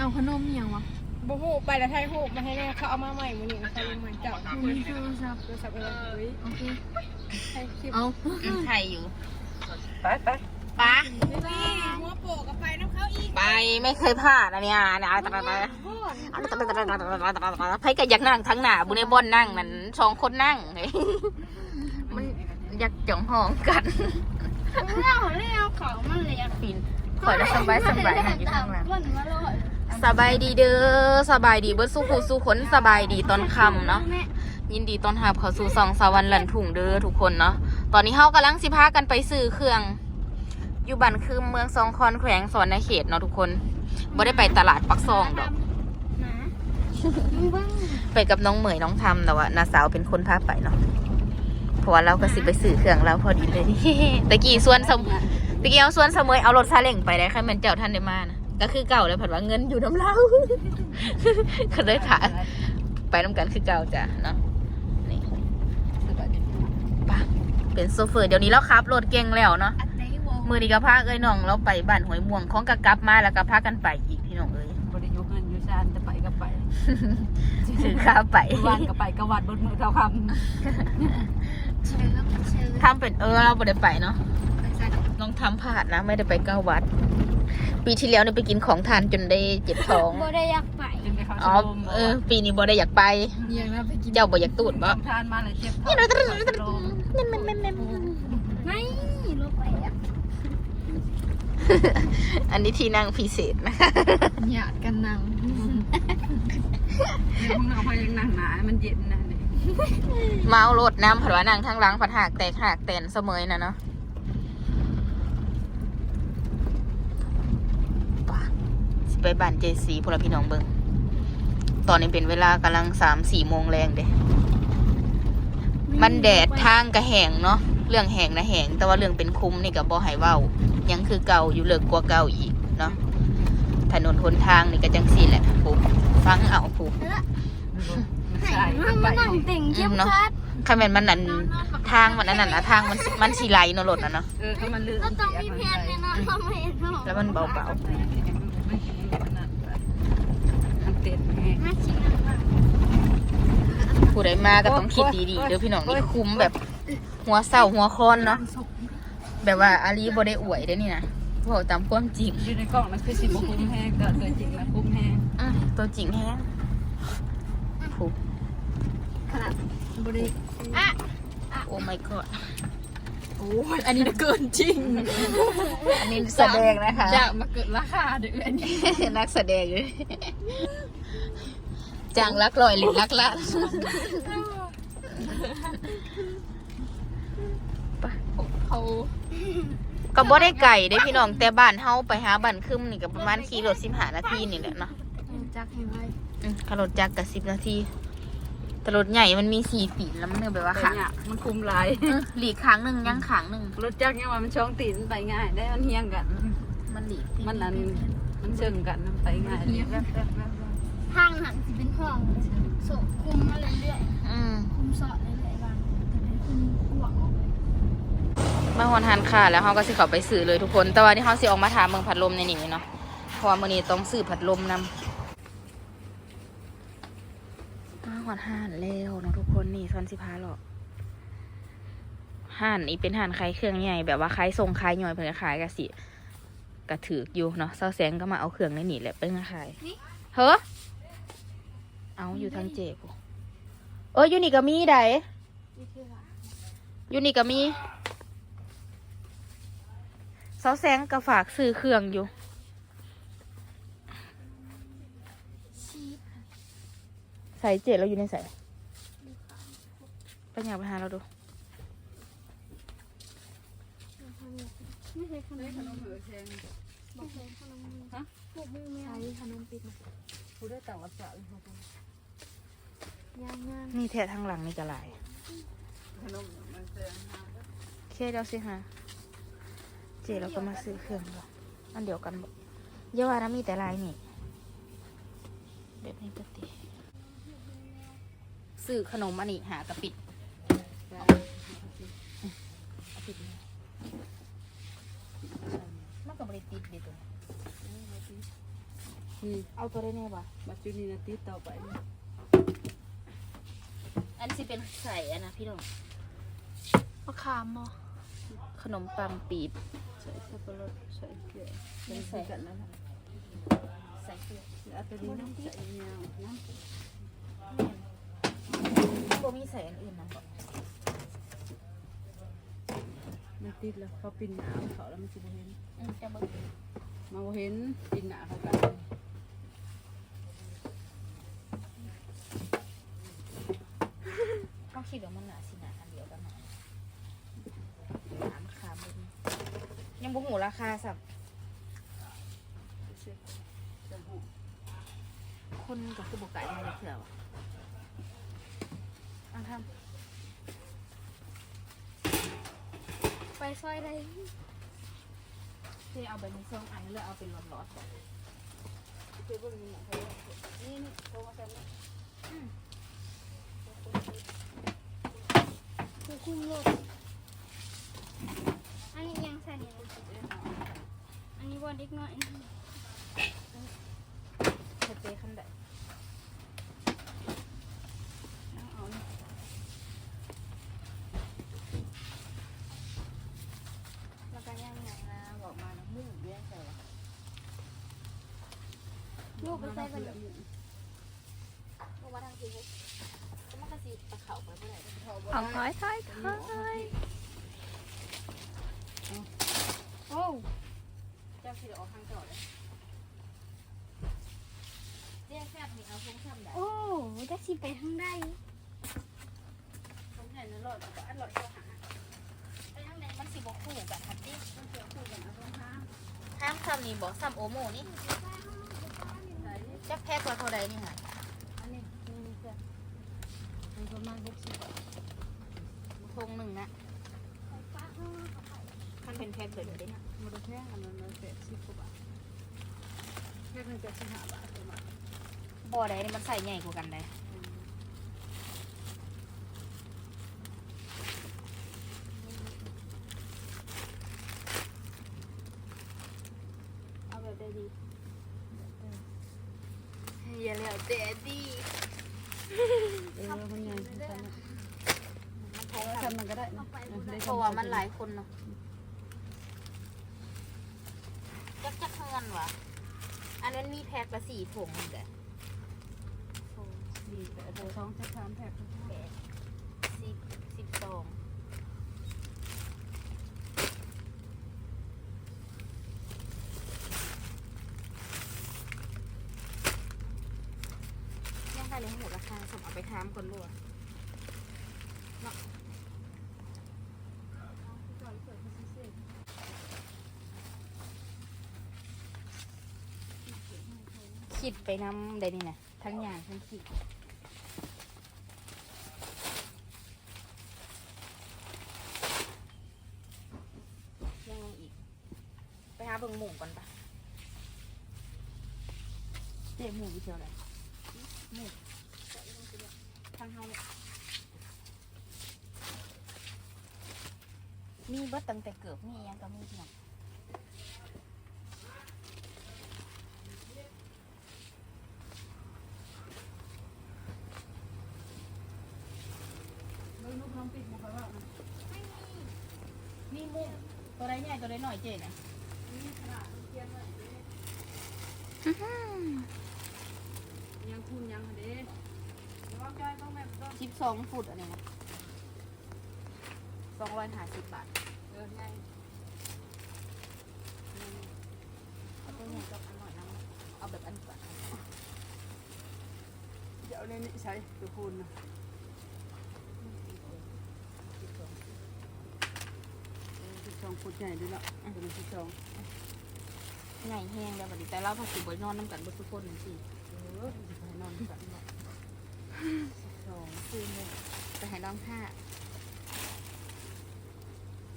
เอาขนมอหย่างวะบ่ฮู้ไปแล้วไทยฮู้มาให้แน่เขาเอามาใหม่มื้อนี้นะเขาเอามาเจ้ามีโทรศัพท์โทรศัพท์อะไรเฮ้ยโอเคไทยคลิปเอาไทยอยู่ไปไปปะนี่หัวโปกกับไปน้ำเขาอีกไปไม่เคยพลาดอันเนี้ยนะตะตะตะไพ่ก็อยากนั่งทั้งหน้าบุญในบอนนั่งนั่นสองคนนั่งเฮ้ยมันอยากจ่องห้องกันเล่าเล่าเขามันเลยฟินคอยแล้วสบายสบายนั่งอยู่ข้างหลังมันมาเลย สบายดีเด้อสบายดีเบิดสู้ผู้สู้ขนสบายดีตอนค่ำเนาะยินดีต้อนรับเขาสู่สองสวรรค์หลันถุงเด้อทุกคนเนาะตอนนี้เฮากำลังสิพากันไปซื้อเครื่อง อยู่บ้านคือเมืองสองคอนแขวงสอนในเขตเนาะทุกคนบ่ได้ไปตลาดปักซองดอกไปกับน้องเหมยน้องทำแต่ว่านาสาวเป็นคนพาไปเนาะเพราะว่าเราก็สิไปสื่อเครื่องเราพอดีเลยตะกี้ส่วนสมตะกี้เอาส่วนเสมยเอารถซาเล้งไปได้ใครมันเจ้าท่านได้มานะ ก็คือเก่าเลยผัดว่าเงินอยู่น้ำเราก็เลยถามไปน้ำกันคือเก่าจ้ะเนาะนี่ปะเป็นโซเฟอร์เดี๋ยวนี้เราขับรถเก่งแล้วเนาะอันไหนวะมือนี้ก็พาเอ้ยน้องเราไปบ้านหวยม่วงของกะกลับมาแล้วก็พากันไปอีกพี่น้องเอ้ยบริยุเงินอยู่ชานจะไปก็ไปถือข้าวไปวันก็ไปก็วัดบนมือเท่าคเชิญเชิญทำเป็นเออเราไม่ได้ไปเนาะไปใส่น้องทำพลาดนะ ไม่ได้ไปเก้าวัด ปีที่แล้วเนี่ยไปกินของทานจนได้เจ็บท้อง บ่ได้อยากไปำจนไปเขาอ๋อชมเออ ปีนี้บ่ได้อยากไปยังนะไปกินเจ้าบ่อยากตูดบ่ทานมาเลยเจ็บท้องไม่รถไปอะอันนี้ที่นั่งพิเศษนะ หยาดกันนังเดี๋ยวพวกเราพอยังนั่งหนามันเย็นนะนี่เมารถน้ำผัดว่านั่งทั้งหล้างผัดหากแตกหากแตนเสมยนะเนาะป่ะสิ ไปบ้านเจสีพวกเราพี่น้องเบิงตอนนี้เป็นเวลากำลังสามสี่โมงแรงเด้มันแดดทางกระแหงเนาะเรื่องแหงนะแหง แต่ว่าเรื่องเป็นคุ้มนี่กับบ่ให้เว้ายังคือเก่าอยู่เลิกกว่าเก่าอีกเนาะถนนหนทางนี่ก็จังสี่แหละผูฟังเอาผูมันใส่มันไปมานั่งติ่งเข้มคัดคันแม่นมันนั่นทางมันนั่นน่ะนะทางมันมันสีไหลเนาะรถน่ะเนาะเออถ้ามันลื่นก็ต้องมีแพนแน่นอนทำไมเนาะแล้วมันเบามันเต็มไงมาชิมนะๆ ผู้ใดมาก็ต้องคิดดีๆเด้อพี่น้องนี่คุ้มแบบ หัวเศร้าหัวคอนเนาะแบบว่าอาลีบ่ได้อวยเด้อนี่นะเว้าตามความจริงอยู่ในกล่องนั้นคือสิบคุ้มแห้งแต่ตัวจริงนะคุ้มแห้งอื้อตัวจริงแฮงผูขนาดบริอะโอ้ my god โอ้ยอันนี้เกินจริงอันนี้แสดงนะคะจะมาเกิดราคาเดือนนี้นักแสดงเลยจางรักลอยหรือรักละเขาก็บ่ได้ไก่ได้พี่น้องแต่บ้านเฮาไปหาบ้านคึมนี่ก็ประมาณขี่รถสิบห้านาทีนี่แหละเนาะจักให้ไว้อืมขับรถจักรกับสิบนาที แต่รถใหญ่มันมีสี่ปีนแล้วมันเนี่ยแบบว่าแต่ขางเนี่ยมันคุ้มหลายเออหลีกค้างหนึ่งยังค้างหนึ่งรถจักรเนี่ยว่ามันช่องตีนไปง่าย ได้มันเฮียงกัน มันหลีกมันนั้น มันเชิงกันมันไปง่ายเลยทางหันสิเป็นห้องโสคุมมาเรื่อยอืมๆคุมสอดเรื่อยๆบางแต่เป็นคุมกวางออกไปมาฮอนทานค่ะ แล้วเขาก็สิเขาไปซื้อเลยทุกคน แต่ว่านี่เขาสิออกมาถามเมืองพัดลมในนี่เนาะเพราะว่ามื้อนี้ต้องซื้อพัดลมนำมาฮ อนห่านแล้วเนาะทุกคนนี่ซอนสิพาหรอกห่านนี้เป็นห่านขายเครื่องใหญ่แบบว่าขายส่งขายย่อยเพิ่นก็ขายกะสิกระถือกอยู่เนาะเซาแสงก็มาเอาเครื่องในนี่แหละเพิ่นมาขายเฮ้อเอาอยู่ทางเจ็บเอออยู่นี่ก็มีไดนี่คืออะไรอยู่นี่ก็มีเสาแสงก็ฝากซื้อเครื่องอยู่ ชีส ใส่เจ็ดเราอยู่ในใส่ไปอยากไปหาเราดูไม่ใช่ขนมขนมบอกเลยขนมมือฮะพวกมือไม่ใช่ขนมปิดนะผู้ได้ต่างวัดจะย่างงานนี่แท้ทางหลังนี่ก็หลายขนมมันเสียเคเดี๋ยวสิฮะเจเราก็มาซื้อเครื่องบ่อันเดียวกันบ่เยาวานะมีแต่ลายนี่แบบนี้ปกติ ซื้อขนมอันนี้หากระปิดเอาปิดนี่มันก็บริติดเดีตัวนี่เอาตัวได้แน่บ่บัดจุนีนะติดต่อไป อันนี้สิเป็นใส่อันนะพี่น้องมะขามบ่ขนมปังปีบใส่สับปะรดใส่เกลือเป็นใส่กันแล้วใส่เกลือแล้วตัวนี้น้ำใส่น้ำ บ่มีใส่อันอื่นนะบ่ำมันติดแล้วเขาปินหนาเขาแล้วมันจะบ่เห็นอืมจะบ่มาบ่เห็นปินหนาเขากันเขาคิดว่ามันหนาสิหนาอันเดียวกันหนาหนามขามบ่มียังบ่หูราคาสับคนก็คือบ่ไก่มาเลยเถื่อวะ ทำไปซอยได้ที่เอาไปในซองอันแล้วเอาเป็นหลอดๆก่อนคือเบิ่งนี่นะเขานี่นี่โทรมาสั่นนะคือคุ้มโลดอันนี้ยังใส่นี่อันนี้บ่เด็กน้อยเฮ็ดเจคันใด เอานี่ แล้วก็ย่างไงนะบอกมานะมุ่งเบี้ยใส่วะ ลูกไปใส่บัดแล้นี้วลงมาทางทีเฮ็ดก็มันก็สิตะเข่าไปเมื่อไหร่เอาถอยถอยถอยโอ้เจ้าสิออกทางจอดเลยเจ๊แซ่บนี่เอาพงซ้ำได้โอ้จะสิไปทางใดพงใส่เนื้อหลอดแล้วก็อันหลอดเข้าหาไปทางไหนมันสิบ่คู่กันทันทีมันสิคู่กันเอาตรงทางห้ามซ้ำนี่บ่ซ้ำโอโมนี่ จักแพ็กว่าเท่าใดนี่ค่ะอันนี้นี่จ้ะมันประมาณ60บาททงหนึ่งนะคันเป็นแพ็กเบิดเลยนะมันแพงอันนั้นมันแปดสิบกว่าบาทแค่หนึ่งจะสิบห้าบาทประมาณบ่อใดนี่มันใส่ใหญ่กว่ากันได้เอาแบบได้ดี อย่า เหลียวเด็ดดีเออมันยังทำมันทงทำมันก็ได้นะเพราะว่ามันหลายคนเนาะจักจักเงินวะอันนั้นมีแพ็กละสี่ถุงเหมือนกันดีแต่ตัวสองจะสามแพ็คแปดสิบสิบสองยังไงเลยหัวราคาสมเอาไปทามคนรัวเนาะคิดไปนำได้นี่นะทั้งอย่างทั้งคิดยังลงอีก ไปหาเบิ่งหมูก่อนปะเจ๊หมูอยู่เที่ยวไหนหมู ทางเฮาเนี่ยมีเบิดตั้งแต่เกิดมีอิหยังก็มีที่ไหนแล้วลูกน้องปิดมาเขาว่ามีหมูตัวใดใหญ่ตัวใดหน่อยเจ๊นะยังคุณยังเด้ร้องใจต้องแบบต้องสิบสองฟุตอะไรนะสองร้อยห้าสิบบาทเออไงเอาตัวใหญ่กับอันหน่อยนะเอาแบบอันก่อนเดี๋ยวในนี้ใช้ตัวคุณนะสิบสองฟุตใหญ่ด้วยละตัวนี้สิบสองใหญ่แห้งแล้วบัดนี้แต่เราผัดสิบนนอนน้ำกันเบดทุกคนสิเออสิไปนอนกัน สองคืนหนึ่งไปหาน้องห้า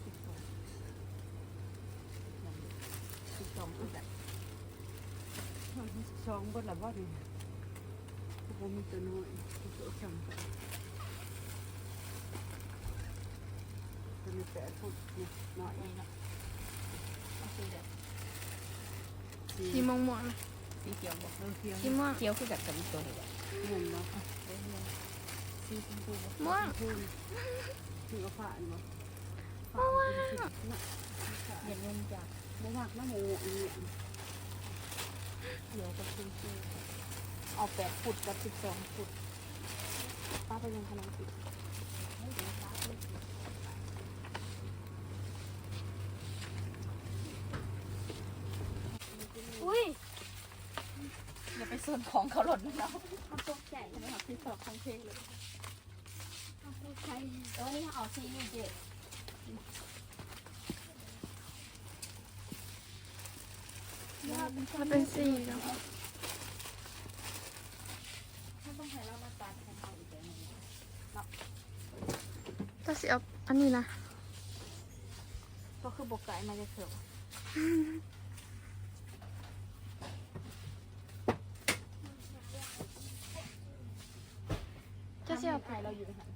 สิบสองสิบสองฟุตอะสิบสองบนละบ่นี่พวกมีตัวน้อยตัวสองตัวนี้แปดฟุตนี่น้อยนะเอาคือแบบสีม่วงม่วงสีเขียวบ่เออเคียงสีม่วงเขียวคือกับกับอีตัวนี้บ่เงินเนาะ สีชมพูบ่ม่วงพูนถือว่าผ่านบ่ม่วงเห็นเงินจากบ่มักน้ำหมูอันนี้เขียวกับชมพูเอาแปดฟุตกับสิบสองฟุตป้าไปยังขนมติดอุ้ยอย่าไปส่วนของเขาหล่นนะเนาะเขาตกใจนะครับที่สอบของเพลงเลยเขาตกใจเออนี่เขาอาซีนี่เจ๊มันเป็นสีแล้วถ้าต้องให้เรามาตัดให้เขาอีกแล้วนึงถ้าสิเอาอันนี้นะก็คือบกไก่มาจะเขือบ จะสิเอา ใครเราอยู่ในหัน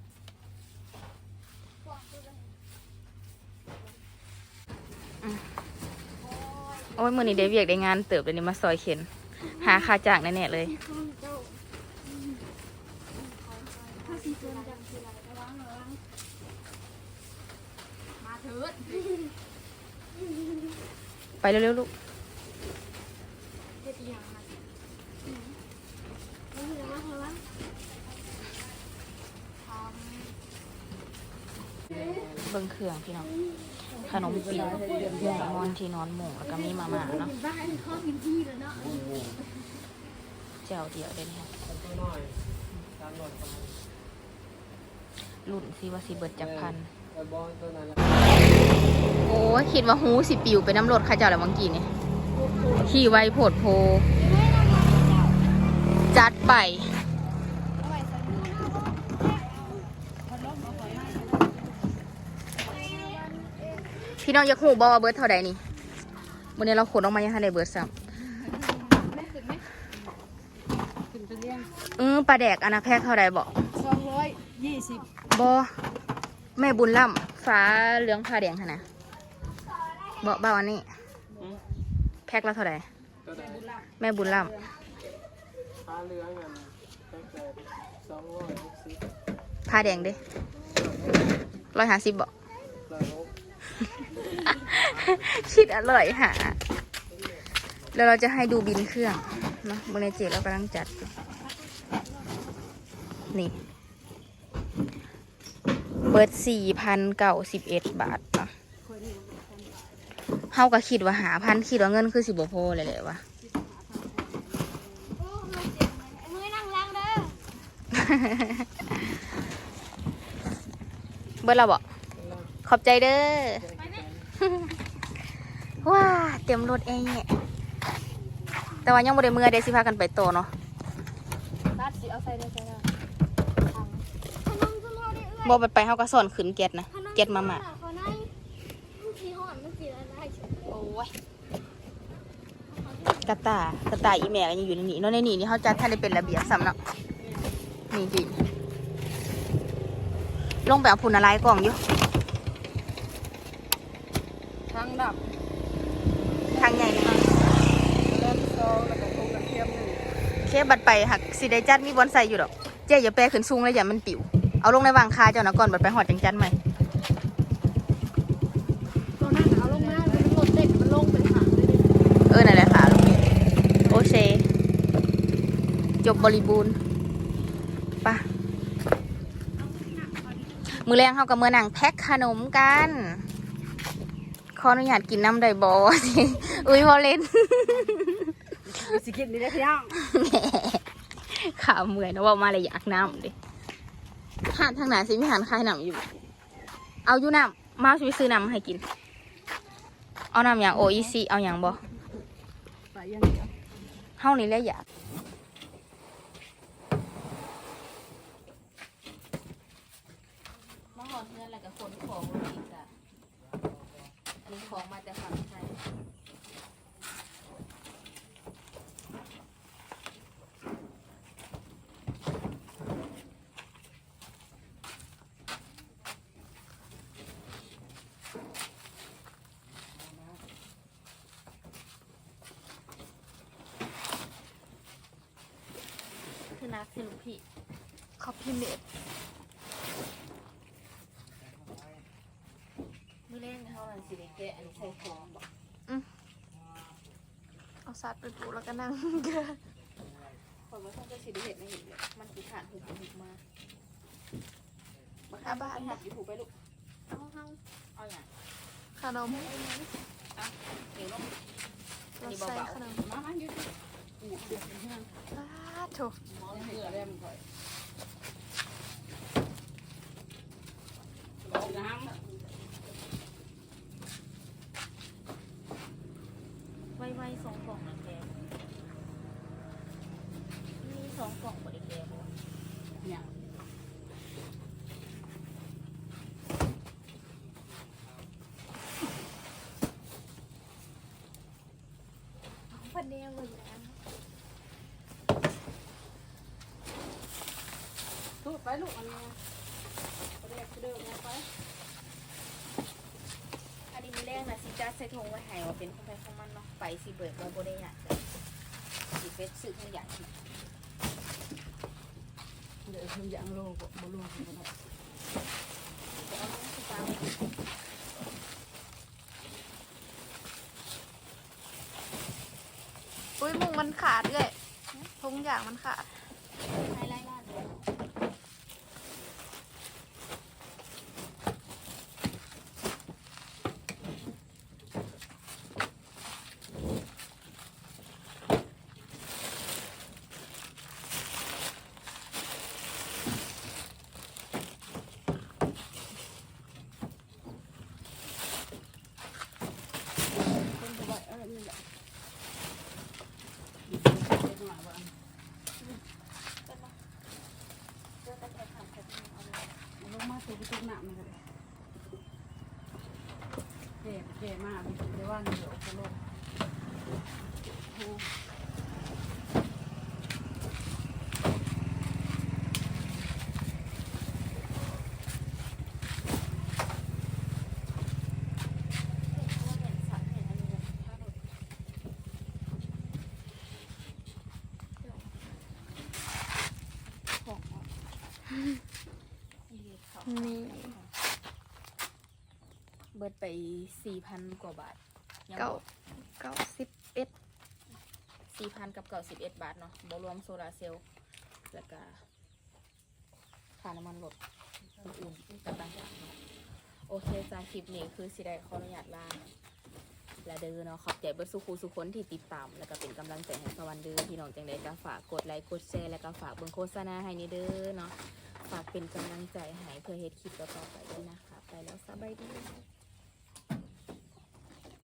โอ้ยมือนี้เดวเวียกได้งานเติบเลยนี่มาซอยเข็น หาค่าจ้างแน่ๆเลย ไปเร็วๆลูกเฮ็ดอีหยังนะระวังระวังเบิ่งเครื่องพี่น้อง ขนมจีนมอนที่นอนหมูแล้วก็มีมาม่าเนาะเจียวเนาะเจ้าเดียวเด่นค่ะรุ่นสิว่าสิเบิร์ดจากพัน โอ้คิดว่าหูสิปิวไปน้ำรถข้าเจ้าแล้วมื่อกี้นี่ขี่ไวโพดโพ จัดไป พี่น้องอยากหูบอว่าเบิร์ดเท่าใดนี่วันนี้เราขนออกมายังทันได้เบิร์ดซ้ขึ้นไปเลี้ยงำอือปลาแดกอันนะแพกเท่าใดบอกสองร้อยยี่สิบบอแม่บุญล่ำฟ้าเหลืองผ้าแดงค่ะนะบอกเบาอันนี้แพ็คละเท่าไหร่แม่บุญล่ปลาเรือเงินตั้งแต่สองร้อยหกสิบำผ้าแดงเด้ร้อยห้าสิบบอกร้อยหก คิดอร่อยหาแล้วเราจะให้ดูบินเครื่องเนาะบนในเจเรากำลังจัดอยู่นี่ เบิร์ดสี่พันเก้าสิบเอ็ดบาทเนาะเฮาก็คิดว่าหาพันคิดว่าเงินคือสิบโพเลยแหละวะโอ้มันเจ็บมือนั่งล้างเด้อเบิร์ดเราบอก ขอบใจเด้อว้าเต็มรถเองเนี่ยแต่ว่ายังบ่ได้มือได้สิพากันไปโตเนาะนัดสิเอาใส่ได้ใส่ได้ขนมจะมาได้เอื้อยบ่ไปไปเฮาก็สอนขึ้นเก็ตนะเก็ตมาม่าเขาในมันสีหอนมันสีอะไรโอ้ยกระตายกระตายอีแม่ก็ยังอยู่ในนี้เนาะในนี้นี่เขาจัดท่านได้เป็นระเบียบสำเนาะนี่จริงลงไปเอาพุนอะไรกล่องอยู่ทาง ดับทางใหญ่นี่มั้งเริ่มซองแล้วก็ทุกกระเทียมหนึ่งเคบัดไปหักสิได้จัดมีบอนใส่อยู่ดอก เจ๊อย่าแปรขึ้นสูงเลยอย่ามันปิว เอาลงในวางคาเจ้านะก่อนบัดไปหอดจังจันใหม่ตัวนั้นเอาลงมามันหมดเด็กมันลงไปหาเลยเออนั่นแหละค่ะลูกนี่โอเชจบบริบูรณ์ไปะมือแรงเขากับมือหนังแพ็คขนมกัน ขออนุญาตกินน้ำได้บอสิอุ้ยพอเล่นสิกินนี่ได้พี่น้องขาเมื่อยนะว่ามาเลยอยากน้ำดิหานทางไหนสิมีหานคายน้ำอยู่ เอาอยู่น้ำมาช่วยซื้อน้ำให้กิน เอาน้ำอย่างโออีซีเอาอย่างบอไปยังเดียวเฮานี่แหละอยากมาหอดเงินแล้วก็ขนของลงอีกจ้ะอันนี้ของมาแต่ฝั่งไทย นักสิลูกพี่เขาพิมพ์เด็ดมื้อแรกเฮานั่นสิได้แกะอันนี้ใส่ของบ่เอาสัตว์ไปปลูกแล้วก็นั่งเกลือข่อยว่าต้องจะสิได้เฮ็ดในอีกเลยมันสิขาดหุบหุบมาบ่ค่ะบ้านหัดอยู่ถูกไปลูกเอาเอาเอาหยังขนมอะเดี๋ยวลงเราใส่ขนมมามาอยู่อูเดือดเฮือนอ้าโถมองเหือแรมข่อย ลองน้ำไวๆสองกล่องนะแกมีสองกล่องบ่ได้แกบ่เนี่ยพันเดียวเลยแล้ว ไปลูกอันนี้ไปเด็กเดินไปอันนี้มื้อแรกน่ะสิจัดใส่ถุงไว้ให้ว่าเป็นของใครของมันเนาะไปสิเบิดบ่บ่ได้อยากเลยสิเป็ดซื้อทุกอย่างที่เดี๋ยวคืออย่างโลกบ่โลกบ่ได้เอาลงสิตามอุ้ยมุงมันขาดเลยทุกอย่างมันขาด ไฮไลท์บ้านเลย คนบ่ได้เออนี่แหละเด็กหน่อยว่า เพื่อจะไปทำแค่นี้เอาเลย ลงมา ตัวไปตกน้ำนี่ก็ได้เจ็บเจ็บมากเดี๋ยวว่าเดี๋ยวจะลง เห็นสัตว์เห็นอันนี้ถ้าหลุดของออกนี่เขา นี่ เบิดไปสี่พันกว่าบาทยังเก้าเก้าสิบเอ็ดสี่พันกับเก้าสิบเอ็ดบาทเนาะบรวมโซลาร์เซลล์แล้วก็ค่าน้ำมันรถอื่นๆต่างๆเนาะโอเคจากคลิปนี้คือสิได้ขออนุญาตลาและเด้อเนาะขอบใจเบิดสุขูสุคนที่ติดตาม แล้วก็เป็นกำลังใจให้สวันเด้อพี่น้องจังใดก็ฝากกดไลค์กดแชร์แล้วก็ฝากเบิ่งโฆษณาให้นี่เด้อเนาะฝากเป็นกำลังใจให้เพื่อเฮ็ดคลิปต่อๆไปด้วยนะคะ ไปแล้วสบายดี